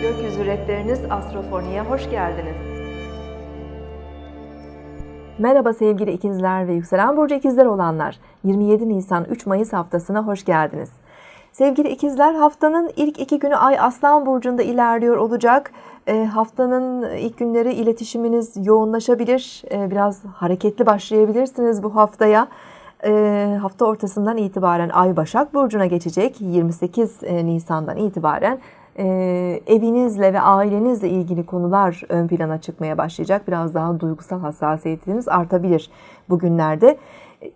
Rehberiniz Astrofoni'ye hoş geldiniz. Merhaba sevgili ikizler ve yükselen burcu ikizler olanlar. 27 Nisan 3 Mayıs haftasına hoş geldiniz. Sevgili ikizler haftanın ilk iki günü Ay Aslan Burcu'nda ilerliyor olacak. E, haftanın ilk günleri iletişiminiz yoğunlaşabilir. E, biraz hareketli başlayabilirsiniz bu haftaya. E, hafta ortasından itibaren Ay Başak Burcu'na geçecek. 28 Nisan'dan itibaren e, evinizle ve ailenizle ilgili konular ön plana çıkmaya başlayacak. Biraz daha duygusal hassasiyetiniz artabilir bugünlerde.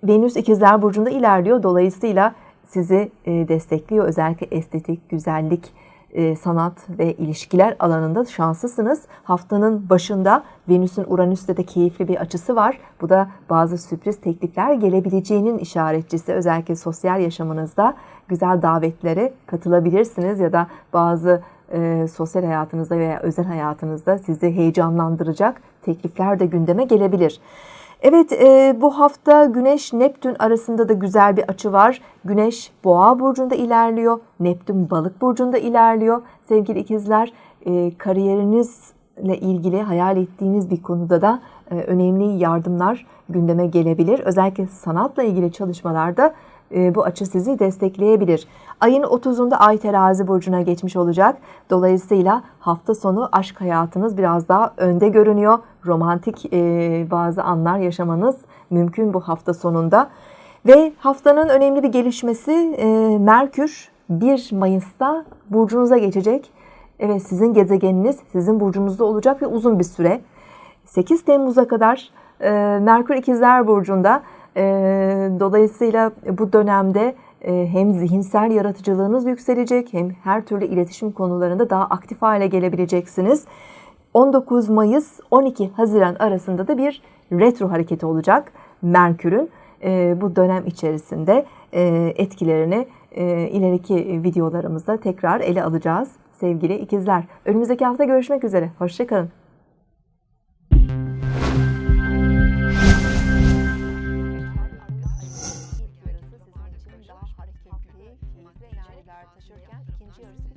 Venüs ikizler burcunda ilerliyor. Dolayısıyla sizi e, destekliyor. Özellikle estetik, güzellik, e, sanat ve ilişkiler alanında şanslısınız. Haftanın başında Venüs'ün Uranüs'te de keyifli bir açısı var. Bu da bazı sürpriz teklifler gelebileceğinin işaretçisi. Özellikle sosyal yaşamınızda güzel davetlere katılabilirsiniz ya da bazı e, sosyal hayatınızda veya özel hayatınızda sizi heyecanlandıracak teklifler de gündeme gelebilir. Evet e, bu hafta Güneş Neptün arasında da güzel bir açı var. Güneş Boğa burcunda ilerliyor. Neptün Balık burcunda ilerliyor. Sevgili ikizler e, kariyerinizle ilgili hayal ettiğiniz bir konuda da e, önemli yardımlar gündeme gelebilir. Özellikle sanatla ilgili çalışmalarda e, bu açı sizi destekleyebilir. Ayın 30'unda Ay terazi burcuna geçmiş olacak. Dolayısıyla hafta sonu aşk hayatınız biraz daha önde görünüyor. Romantik e, bazı anlar yaşamanız mümkün bu hafta sonunda. Ve haftanın önemli bir gelişmesi e, Merkür 1 Mayıs'ta burcunuza geçecek. Evet sizin gezegeniniz sizin burcunuzda olacak ve uzun bir süre. 8 Temmuz'a kadar Merkür İkizler Burcu'nda Dolayısıyla bu dönemde hem zihinsel yaratıcılığınız yükselecek hem her türlü iletişim konularında daha aktif hale gelebileceksiniz. 19 Mayıs 12 Haziran arasında da bir retro hareketi olacak Merkür'ün. Bu dönem içerisinde etkilerini ileriki videolarımızda tekrar ele alacağız sevgili ikizler. Önümüzdeki hafta görüşmek üzere. Hoşçakalın. tartışırken ikinci yarısı.